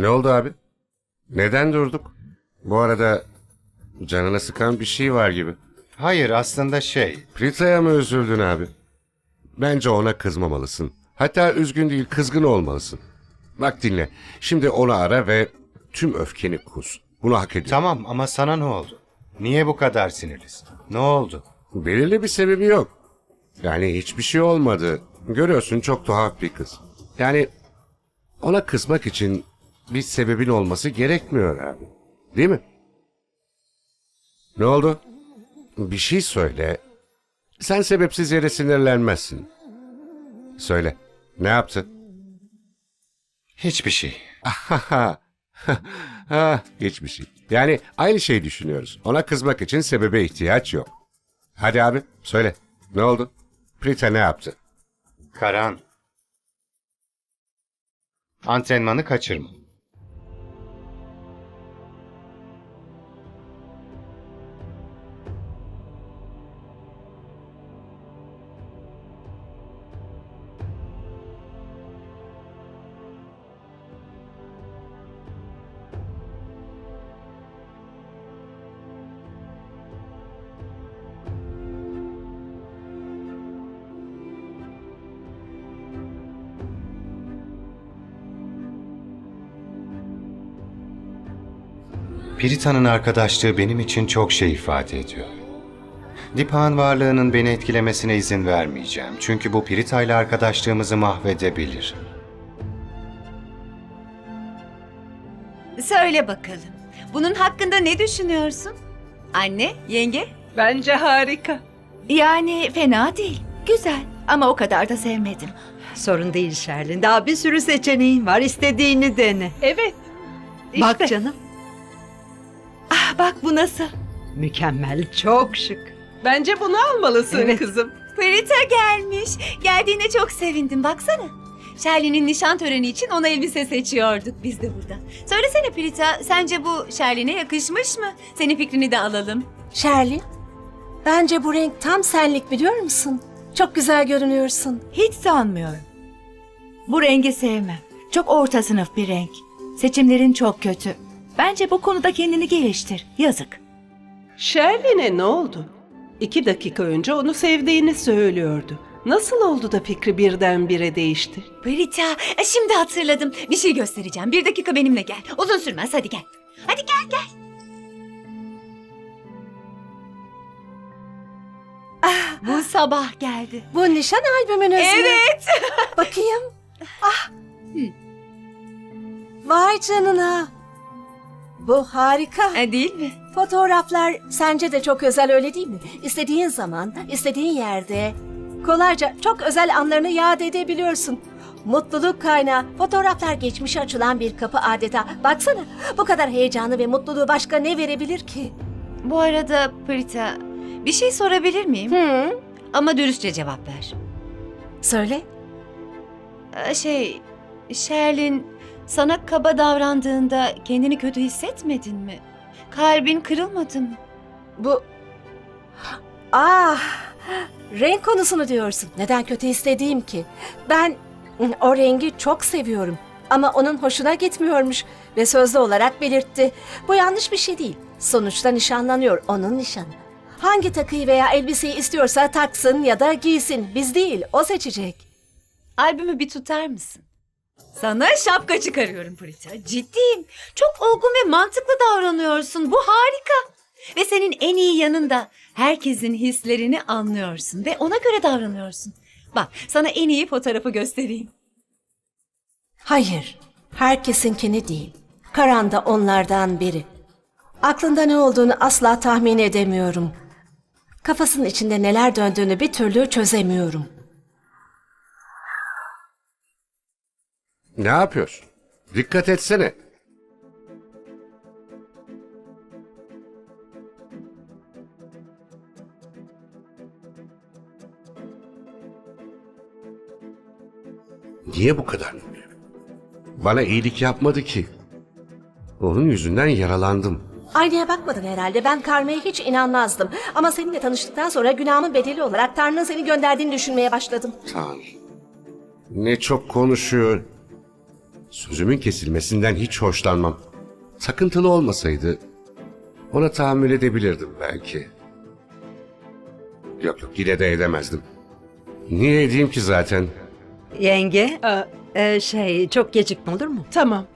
Ne oldu abi? Neden durduk? Bu arada canına sıkan bir şey var gibi. Hayır aslında şey, Prita'ya mı üzüldün abi? Bence ona kızmamalısın. Hatta üzgün değil kızgın olmalısın. Bak dinle. Şimdi onu ara ve tüm öfkeni kus. Bunu hak ediyor. tamam ama sana ne oldu? Niye bu kadar sinirlisin? Ne oldu? Belirli bir sebebi yok. Yani hiçbir şey olmadı. Görüyorsun çok tuhaf bir kız. Yani ona kızmak için bir sebebin olması gerekmiyor abi. Değil mi? Ne oldu? Bir şey söyle. Sen sebepsiz yere sinirlenmezsin. Söyle. Ne yaptı? Hiçbir şey. ha, hiçbir şey. Yani aynı şeyi düşünüyoruz. Ona kızmak için sebebe ihtiyaç yok. Hadi abi söyle. Ne oldu? Prita ne yaptı? Karan. Antrenmanı kaçırma. Pirita'nın arkadaşlığı benim için çok şey ifade ediyor. Dipak'ın varlığının beni etkilemesine izin vermeyeceğim. Çünkü bu Pirita ile arkadaşlığımızı mahvedebilir. Söyle bakalım. Bunun hakkında ne düşünüyorsun? Anne, yenge? Bence harika. Yani fena değil. Güzel ama o kadar da sevmedim. Sorun değil Şerlin. Daha bir sürü seçeneğin var. İstediğini dene. Evet. İşte. Bak canım. Ah bak bu nasıl? Mükemmel. Çok şık. Bence bunu almalısın Evet. kızım. Prita gelmiş. Geldiğine çok sevindim baksana. Şerli'nin nişan töreni için ona elbise seçiyorduk biz de burada. Söylesene Prita, sence bu Şerli'ne yakışmış mı? Senin fikrini de alalım. Shirley, bence bu renk tam senlik biliyor musun? Çok güzel görünüyorsun. Hiç sanmıyorum. Bu rengi sevmem. Çok orta sınıf bir renk. Seçimlerin çok kötü. Bence bu konuda kendini geliştir. Yazık. Şerlin'e ne oldu? İki dakika önce onu sevdiğini söylüyordu. Nasıl oldu da fikri birdenbire değişti? Prita, e, şimdi hatırladım. Bir şey göstereceğim. Bir dakika benimle gel. Uzun sürmez, hadi gel. Hadi gel gel. Bu sabah geldi. Bu nişan albümünüz mü? Evet. Bakayım. Ah. Vay canına. Bu harika. E, Değil mi? Fotoğraflar sence de çok özel öyle değil mi? İstediğin zaman, istediğin yerde kolayca çok özel anlarını yad edebiliyorsun. Mutluluk kaynağı. Fotoğraflar geçmişe açılan bir kapı adeta. Baksana bu kadar heyecanı ve mutluluğu başka ne verebilir ki? Bu arada Prita, bir şey sorabilir miyim? Hı? Ama dürüstçe cevap ver. Söyle. E, Şey, Sherlin sana kaba davrandığında kendini kötü hissetmedin mi? Kalbin kırılmadı mı? Bu... Ah! Renk konusunu diyorsun. Neden kötü istediğim ki? Ben o rengi çok seviyorum. Ama onun hoşuna gitmiyormuş ve sözlü olarak belirtti. Bu yanlış bir şey değil. Sonuçta nişanlanıyor onun nişanı. Hangi takıyı veya elbiseyi istiyorsa taksın ya da giysin. Biz değil, o seçecek. Albümü bir tutar mısın? Sana şapka çıkarıyorum Prita. Ciddiyim. Çok olgun ve mantıklı davranıyorsun. Bu harika. Ve senin en iyi yanında herkesin hislerini anlıyorsun ve ona göre davranıyorsun. Bak sana en iyi fotoğrafı göstereyim. Hayır, herkesinkini değil. Karan da onlardan biri. Aklında ne olduğunu asla tahmin edemiyorum. Kafasının içinde neler döndüğünü bir türlü çözemiyorum. Ne yapıyorsun? Dikkat etsene. Niye bu kadar? Bana iyilik yapmadı ki. Onun yüzünden yaralandım. Aynaya bakmadın herhalde. Ben karmaya hiç inanmazdım. Ama seninle tanıştıktan sonra günahımın bedeli olarak Tanrı'nın seni gönderdiğini düşünmeye başladım. Tanrı. Ne çok konuşuyor. Sözümün kesilmesinden hiç hoşlanmam. Takıntılı olmasaydı ona tahammül edebilirdim belki. Yok yok yine de edemezdim. Niye edeyim ki zaten? Yenge, Aa, e, şey çok gecikme olur mu? tamam.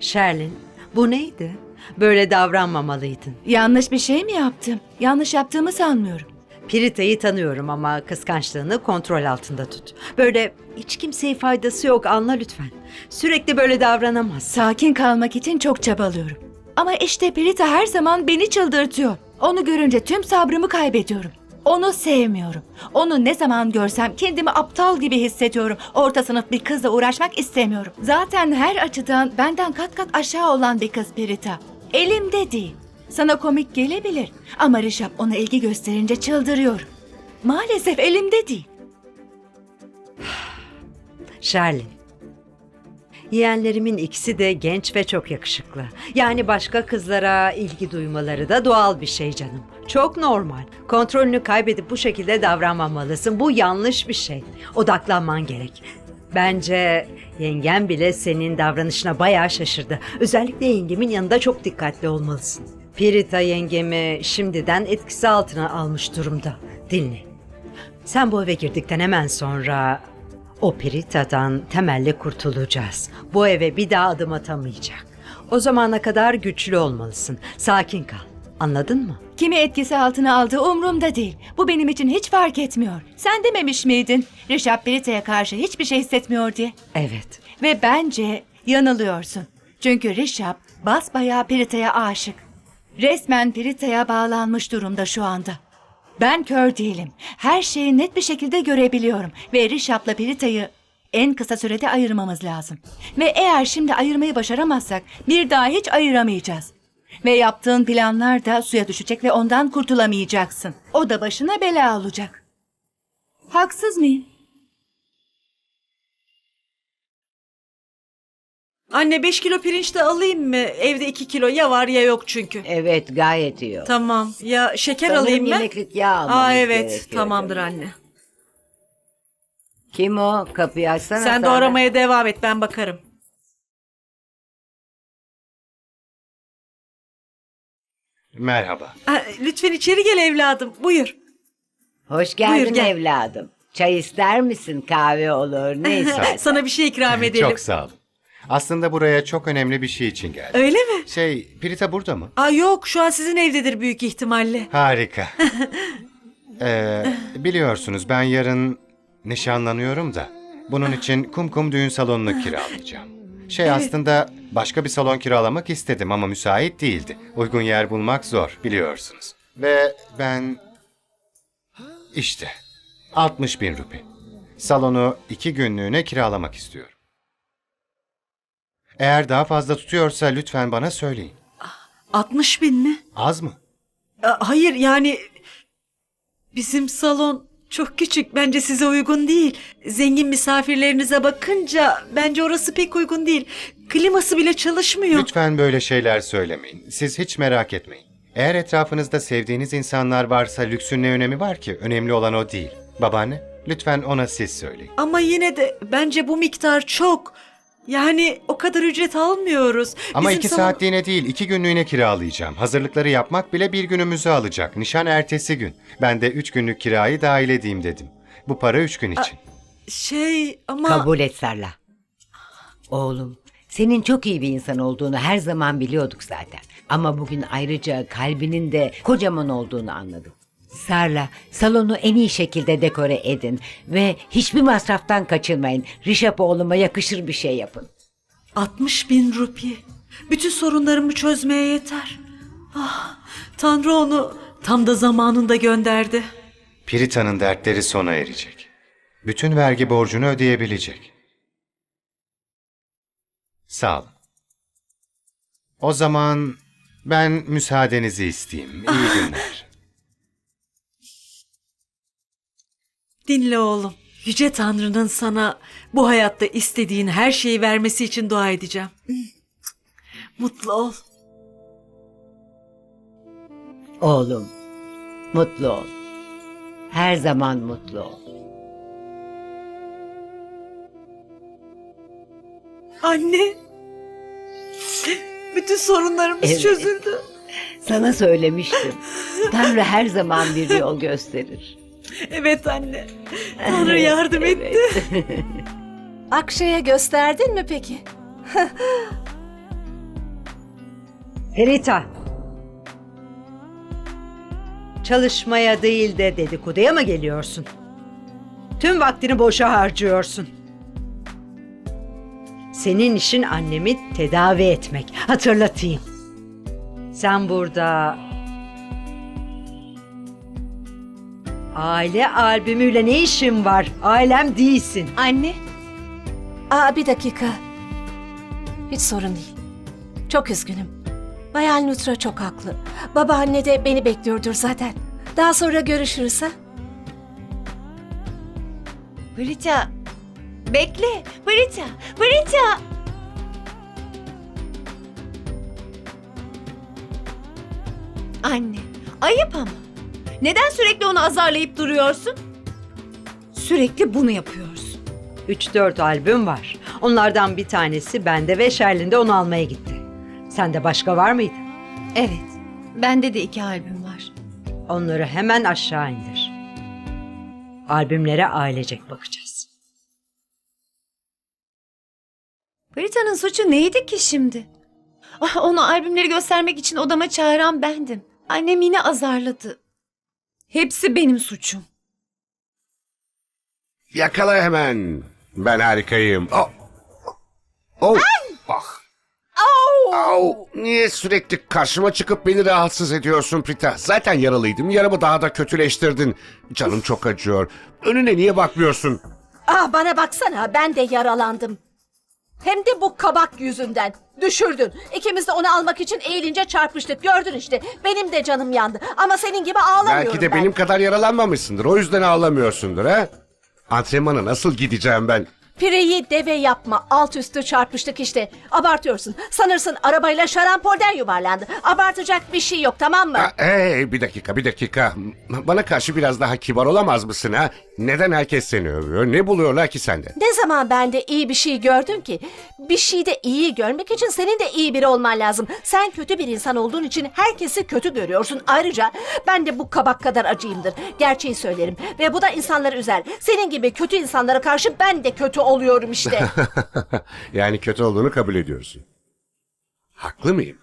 Sherlin, bu neydi? Böyle davranmamalıydın. Yanlış bir şey mi yaptım? Yanlış yaptığımı sanmıyorum. Pirita'yı tanıyorum ama kıskançlığını kontrol altında tut. Böyle hiç kimseye faydası yok anla lütfen. Sürekli böyle davranamaz. Sakin kalmak için çok çabalıyorum. Ama işte Perita her zaman beni çıldırtıyor. Onu görünce tüm sabrımı kaybediyorum. Onu sevmiyorum. Onu ne zaman görsem kendimi aptal gibi hissediyorum. Orta sınıf bir kızla uğraşmak istemiyorum. Zaten her açıdan benden kat kat aşağı olan bir kız Perita. Elimde değil. Sana komik gelebilir ama Rişap ona ilgi gösterince çıldırıyorum. Maalesef elimde değil. Sherlin. Yeğenlerimin ikisi de genç ve çok yakışıklı. Yani başka kızlara ilgi duymaları da doğal bir şey canım. Çok normal. Kontrolünü kaybedip bu şekilde davranmamalısın. Bu yanlış bir şey. Odaklanman gerek. Bence yengem bile senin davranışına bayağı şaşırdı. Özellikle yengemin yanında çok dikkatli olmalısın. Pirita yengemi şimdiden etkisi altına almış durumda. Dinle. Sen bu eve girdikten hemen sonra o Pirita'dan temelle kurtulacağız. Bu eve bir daha adım atamayacak. O zamana kadar güçlü olmalısın. Sakin kal. Anladın mı? Kimi etkisi altına aldığı umurumda değil. Bu benim için hiç fark etmiyor. Sen dememiş miydin? Rişap Perita'ya karşı hiçbir şey hissetmiyor diye. Evet. Ve bence yanılıyorsun. Çünkü Rişap basbayağı Perita'ya aşık. Resmen Perita'ya bağlanmış durumda şu anda. Ben kör değilim. Her şeyi net bir şekilde görebiliyorum. Ve Rişap'la Perita'yı en kısa sürede ayırmamız lazım. Ve eğer şimdi ayırmayı başaramazsak bir daha hiç ayıramayacağız. Ve yaptığın planlar da suya düşecek ve ondan kurtulamayacaksın. O da başına bela olacak. Haksız mıyım? Anne 5 kilo pirinç de alayım mı? Evde 2 kilo ya var ya yok çünkü. Evet gayet iyi. oldu. Tamam. Ya şeker Sanırım alayım mı? yemeklik yağ almamız Aa evet. gerekiyor. Tamamdır anne. Kim o? Kapıyı açsana. Sen doğramaya devam et ben bakarım. Merhaba. Lütfen içeri gel evladım. Buyur. Hoş geldin Buyur, gel. evladım. Çay ister misin? Kahve olur. Ne istersen. Sana bir şey ikram edelim. Çok sağ olun. Aslında buraya çok önemli bir şey için geldim. Öyle mi? Şey, Pirita burada mı? Aa yok şu an sizin evdedir büyük ihtimalle. Harika. Ee, biliyorsunuz ben yarın nişanlanıyorum da. Bunun için kum kum düğün salonunu kiralayacağım. Şey aslında başka bir salon kiralamak istedim ama müsait değildi. Uygun yer bulmak zor biliyorsunuz. Ve ben işte 60 bin rupi. Salonu iki günlüğüne kiralamak istiyorum. Eğer daha fazla tutuyorsa lütfen bana söyleyin. 60 bin mi? Az mı? Hayır yani bizim salon çok küçük. Bence size uygun değil. Zengin misafirlerinize bakınca bence orası pek uygun değil. Kliması bile çalışmıyor. Lütfen böyle şeyler söylemeyin. Siz hiç merak etmeyin. Eğer etrafınızda sevdiğiniz insanlar varsa lüksün ne önemi var ki? Önemli olan o değil. Babaanne, lütfen ona siz söyleyin. Ama yine de bence bu miktar çok. Yani o kadar ücret almıyoruz. Ama Bizim iki salon- saatliğine değil, iki günlüğüne kiralayacağım. Hazırlıkları yapmak bile bir günümüzü alacak. Nişan ertesi gün. Ben de üç günlük kirayı dahil edeyim dedim. Bu para üç gün için. Şey ama... Kabul et Sarla. Oğlum, senin çok iyi bir insan olduğunu her zaman biliyorduk zaten. Ama bugün ayrıca kalbinin de kocaman olduğunu anladım. Sarla, salonu en iyi şekilde dekore edin ve hiçbir masraftan kaçınmayın. Rişap oğluma yakışır bir şey yapın. 60 bin rupi. Bütün sorunlarımı çözmeye yeter. Ah, Tanrı onu tam da zamanında gönderdi. Pirita'nın dertleri sona erecek. Bütün vergi borcunu ödeyebilecek. Sağ olun. O zaman ben müsaadenizi isteyeyim. İyi günler. Dinle oğlum. Yüce Tanrı'nın sana bu hayatta istediğin her şeyi vermesi için dua edeceğim. Mutlu ol. Oğlum, mutlu ol. Her zaman mutlu ol. Anne. Bütün sorunlarımız Evet. çözüldü. Sana söylemiştim. Tanrı her zaman bir yol gösterir. Evet anne. Tanrı yardım etti. Akşe'ye gösterdin mi peki? Perita. Çalışmaya değil de dedikoduya mı geliyorsun? Tüm vaktini boşa harcıyorsun. Senin işin annemi tedavi etmek. Hatırlatayım. Sen burada aile albümüyle ne işin var? Ailem değilsin. Anne. Aa bir dakika. Hiç sorun değil. Çok üzgünüm. Bayal Nutra çok haklı. Babaanne de beni bekliyordur zaten. Daha sonra görüşürüz ha. Prita. Bekle. Prita. Prita. Anne. Ayıp ama. Neden sürekli onu azarlayıp duruyorsun? Sürekli bunu yapıyorsun. 3-4 albüm var. Onlardan bir tanesi bende ve Sherlin de onu almaya gitti. Sende başka var mıydı? Evet. Bende de iki albüm var. Onları hemen aşağı indir. Albümlere ailecek bakacağız. Brita'nın suçu neydi ki şimdi? Ah, onu albümleri göstermek için odama çağıran bendim. Annem yine azarladı. Hepsi benim suçum. Yakala hemen. Ben harikayım. Oh. Oh. Ah. Au. Niye sürekli karşıma çıkıp beni rahatsız ediyorsun Prita? Zaten yaralıydım. Yaramı daha da kötüleştirdin. Canım çok acıyor. Önüne niye bakmıyorsun? Ah bana baksana ben de yaralandım. Hem de bu kabak yüzünden. Düşürdün. İkimiz de onu almak için eğilince çarpıştık. Gördün işte. Benim de canım yandı. Ama senin gibi ağlamıyorum Belki de ben. benim kadar yaralanmamışsındır. O yüzden ağlamıyorsundur ha? Antrenmana nasıl gideceğim ben? Pireyi deve yapma. Alt üstü çarpıştık işte. Abartıyorsun. Sanırsın arabayla şarampolden yuvarlandı. Abartacak bir şey yok tamam mı? Ha, hey bir dakika bir dakika. Bana karşı biraz daha kibar olamaz mısın ha? Neden herkes seni övüyor? Ne buluyorlar ki sende? Ne zaman ben de iyi bir şey gördüm ki? Bir şeyde iyi görmek için senin de iyi biri olman lazım. Sen kötü bir insan olduğun için herkesi kötü görüyorsun. Ayrıca ben de bu kabak kadar acıyımdır. Gerçeği söylerim ve bu da insanları üzer. Senin gibi kötü insanlara karşı ben de kötü oluyorum işte. yani kötü olduğunu kabul ediyorsun. Haklı mıyım?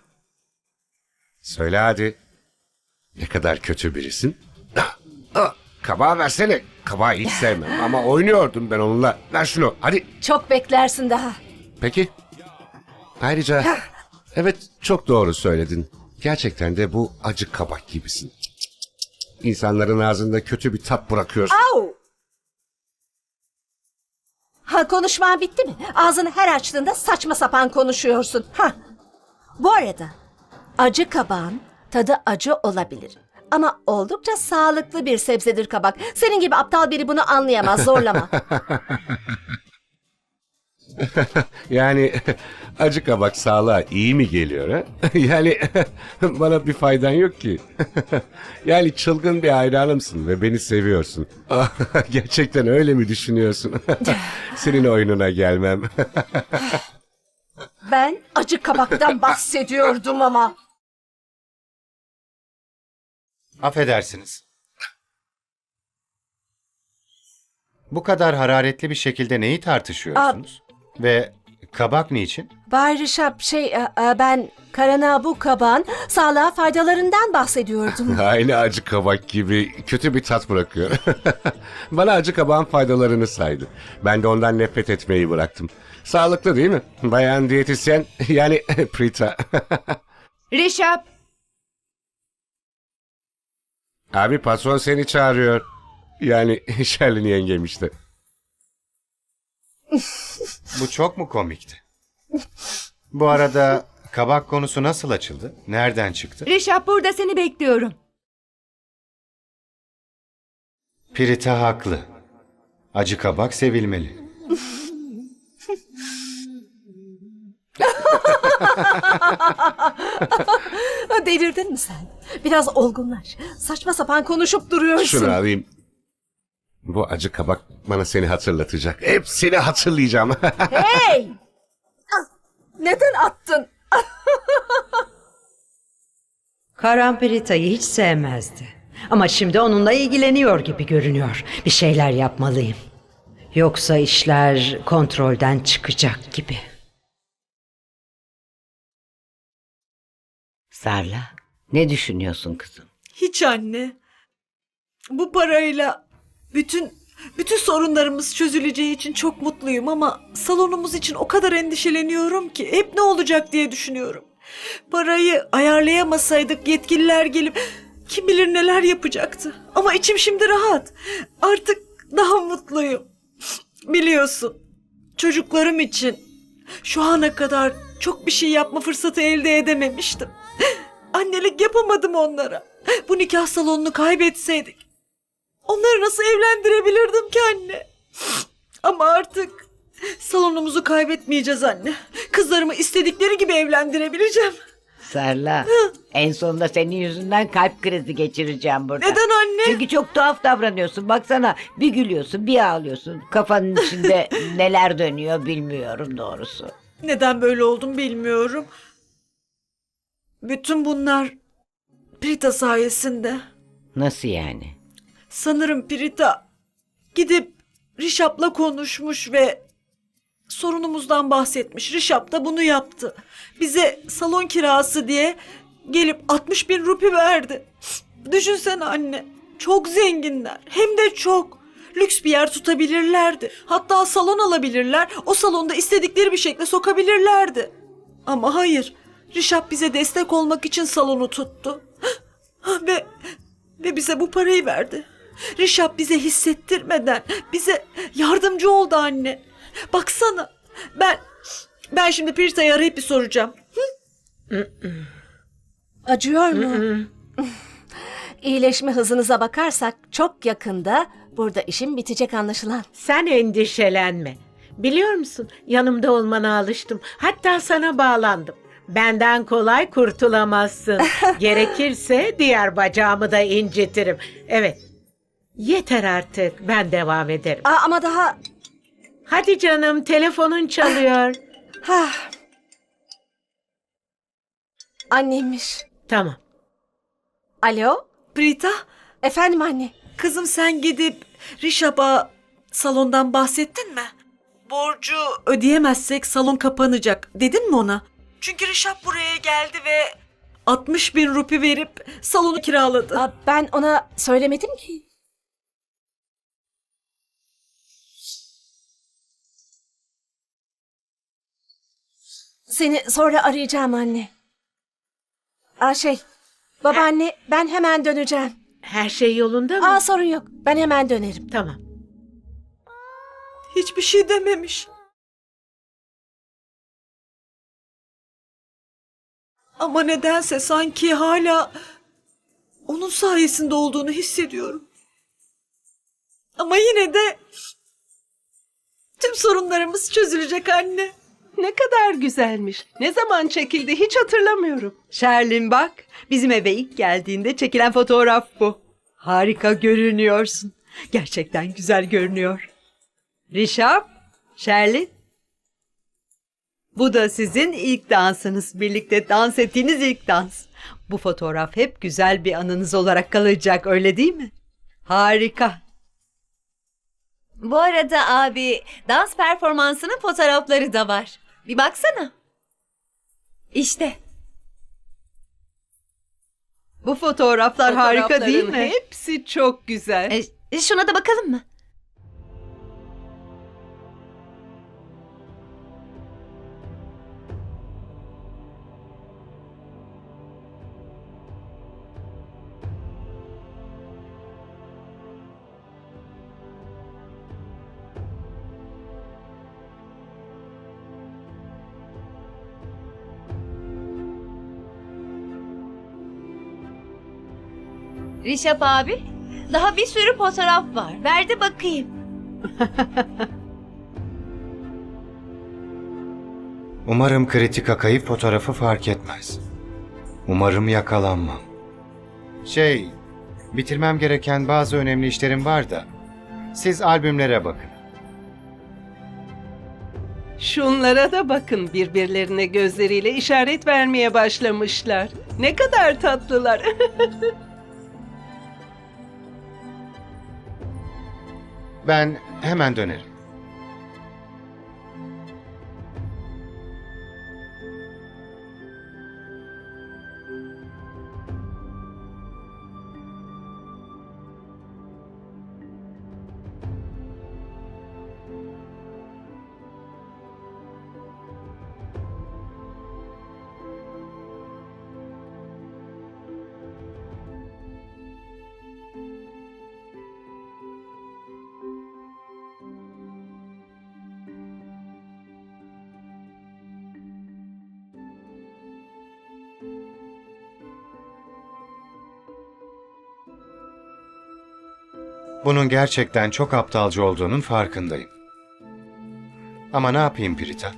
Söyle hadi. Ne kadar kötü birisin? Ah, ah, Kabağı versene. Kabağı hiç sevmem ama oynuyordum ben onunla. Ver şunu hadi. Çok beklersin daha. Peki. Ayrıca evet çok doğru söyledin. Gerçekten de bu acı kabak gibisin. İnsanların ağzında kötü bir tat bırakıyorsun. Au! Ha konuşman bitti mi? Ağzını her açtığında saçma sapan konuşuyorsun. Ha. Bu arada acı kabağın tadı acı olabilir. Ama oldukça sağlıklı bir sebzedir kabak. Senin gibi aptal biri bunu anlayamaz. Zorlama. Yani acı kabak sağlığa iyi mi geliyor ha? Yani bana bir faydan yok ki. Yani çılgın bir hayranımsın ve beni seviyorsun. Gerçekten öyle mi düşünüyorsun? Senin oyununa gelmem. Ben acı kabaktan bahsediyordum ama. Affedersiniz. Bu kadar hararetli bir şekilde neyi tartışıyorsunuz? Ve kabak niçin? Bay Rişap şey e, e, ben karana bu kabağın sağlığa faydalarından bahsediyordum. Aynı acı kabak gibi kötü bir tat bırakıyor. Bana acı kabağın faydalarını saydı. Ben de ondan nefret etmeyi bıraktım. Sağlıklı değil mi? Bayan diyetisyen yani Prita. Rişap, Abi patron seni çağırıyor. Yani Şerlin yengem işte. Bu çok mu komikti? Bu arada kabak konusu nasıl açıldı? Nereden çıktı? Rişap burada seni bekliyorum. Pirita haklı. Acı kabak sevilmeli. Delirdin mi sen? Biraz olgunlaş. Saçma sapan konuşup duruyorsun. Şunu alayım. Bu acı kabak bana seni hatırlatacak. Hep seni hatırlayacağım. Hey! Neden attın? Karan Perita'yı hiç sevmezdi. Ama şimdi onunla ilgileniyor gibi görünüyor. Bir şeyler yapmalıyım. Yoksa işler kontrolden çıkacak gibi. Sarla, ne düşünüyorsun kızım? Hiç anne. Bu parayla bütün bütün sorunlarımız çözüleceği için çok mutluyum ama salonumuz için o kadar endişeleniyorum ki hep ne olacak diye düşünüyorum. Parayı ayarlayamasaydık yetkililer gelip kim bilir neler yapacaktı. Ama içim şimdi rahat. Artık daha mutluyum. Biliyorsun çocuklarım için şu ana kadar çok bir şey yapma fırsatı elde edememiştim. Annelik yapamadım onlara. Bu nikah salonunu kaybetseydik. Onları nasıl evlendirebilirdim ki anne? Ama artık salonumuzu kaybetmeyeceğiz anne. Kızlarımı istedikleri gibi evlendirebileceğim. Sarla, en sonunda senin yüzünden kalp krizi geçireceğim burada. Neden anne? Çünkü çok tuhaf davranıyorsun. Baksana bir gülüyorsun bir ağlıyorsun. Kafanın içinde neler dönüyor bilmiyorum doğrusu. Neden böyle oldum bilmiyorum. Bütün bunlar Prita sayesinde. Nasıl yani? Sanırım Prita gidip Rişap'la konuşmuş ve sorunumuzdan bahsetmiş. Rişap da bunu yaptı. Bize salon kirası diye gelip 60 bin rupi verdi. Düşünsene anne. Çok zenginler. Hem de çok. Lüks bir yer tutabilirlerdi. Hatta salon alabilirler. O salonda istedikleri bir şekilde sokabilirlerdi. Ama hayır. Rişap bize destek olmak için salonu tuttu. Ve ve bize bu parayı verdi. Rişap bize hissettirmeden bize yardımcı oldu anne. Baksana ben ben şimdi Pirita'yı arayıp bir soracağım. Acıyor mu? İyileşme hızınıza bakarsak çok yakında burada işim bitecek anlaşılan. Sen endişelenme. Biliyor musun yanımda olmana alıştım. Hatta sana bağlandım. Benden kolay kurtulamazsın. Gerekirse diğer bacağımı da incitirim. Evet. Yeter artık. Ben devam ederim. Aa, ama daha... Hadi canım telefonun çalıyor. Hah. Annemmiş. tamam. Alo? Prita Efendim anne. kızım sen gidip Rişap'a salondan bahsettin mi? Borcu ödeyemezsek salon kapanacak dedin mi ona? Çünkü Rişap buraya geldi ve 60 bin rupi verip salonu kiraladı. Aa, ben ona söylemedim ki. Seni sonra arayacağım anne. Aa şey, babaanne ben hemen döneceğim. Her şey yolunda mı? Aa sorun yok. Ben hemen dönerim. Tamam. Hiçbir şey dememiş. Ama nedense sanki hala onun sayesinde olduğunu hissediyorum. Ama yine de tüm sorunlarımız çözülecek anne. Ne kadar güzelmiş. Ne zaman çekildi hiç hatırlamıyorum. Şerlin bak, bizim eve ilk geldiğinde çekilen fotoğraf bu. Harika görünüyorsun. Gerçekten güzel görünüyor. Rişap, Şerlin. Bu da sizin ilk dansınız. Birlikte dans ettiğiniz ilk dans. Bu fotoğraf hep güzel bir anınız olarak kalacak öyle değil mi? Harika. Bu arada abi dans performansının fotoğrafları da var. Bir baksana. İşte. Bu fotoğraflar harika değil mi? Hepsi çok güzel. E, şuna da bakalım mı? Rişap abi, daha bir sürü fotoğraf var. Ver de bakayım. Umarım kritika kayıp fotoğrafı fark etmez. Umarım yakalanmam. Şey, bitirmem gereken bazı önemli işlerim var da. Siz albümlere bakın. Şunlara da bakın birbirlerine gözleriyle işaret vermeye başlamışlar. Ne kadar tatlılar. Ben hemen dönerim. Bunun gerçekten çok aptalca olduğunun farkındayım. Ama ne yapayım Prita?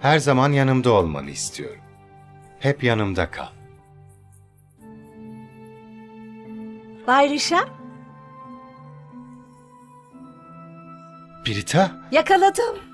Her zaman yanımda olmanı istiyorum. Hep yanımda kal. Bay Rişap, Prita? yakaladım.